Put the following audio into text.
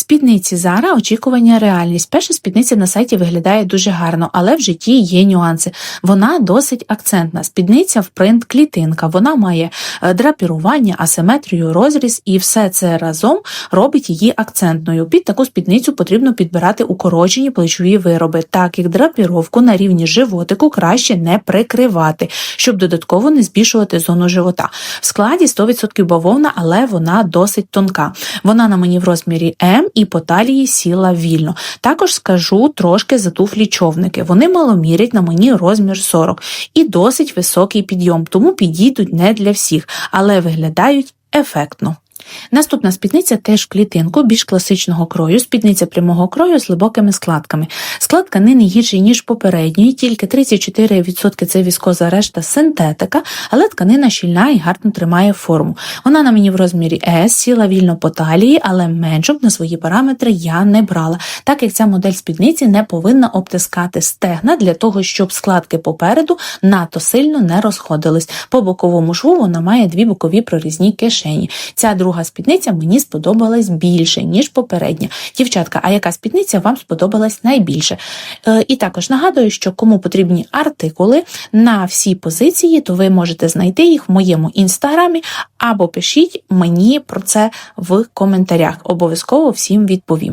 Спідниці Зара очікування реальність. Перша спідниця на сайті виглядає дуже гарно, але в житті є нюанси. Вона досить акцентна. Спідниця в принт клітинка. Вона має е, драпірування, асиметрію, розріз, і все це разом робить її акцентною. Під таку спідницю потрібно підбирати укорочені плечові вироби, так як драпіровку на рівні животику краще не прикривати, щоб додатково не збільшувати зону живота. В складі 100% бавовна, але вона досить тонка. Вона на мені в розмірі М і по талії сіла вільно. Також скажу трошки за туфлі човники. Вони маломірять на мені розмір 40 і досить високий підйом, тому підійдуть не для всіх, але виглядають ефектно. Наступна спідниця теж клітинку, більш класичного крою, спідниця прямого крою з глибокими складками. Склад тканини гірший, ніж попередньої, тільки 34% це віскоза, решта синтетика, але тканина щільна і гарно тримає форму. Вона на мені в розмірі S, сіла вільно по талії, але меншу на свої параметри я не брала, так як ця модель спідниці не повинна обтискати стегна для того, щоб складки попереду надто сильно не розходились. По боковому шву вона має дві бокові прорізні кишені. Ця друга спідниця мені сподобалась більше, ніж попередня. Дівчатка, а яка спідниця вам сподобалась найбільше? Е, і також нагадую, що кому потрібні артикули на всі позиції, то ви можете знайти їх в моєму інстаграмі або пишіть мені про це в коментарях. Обов'язково всім відповім.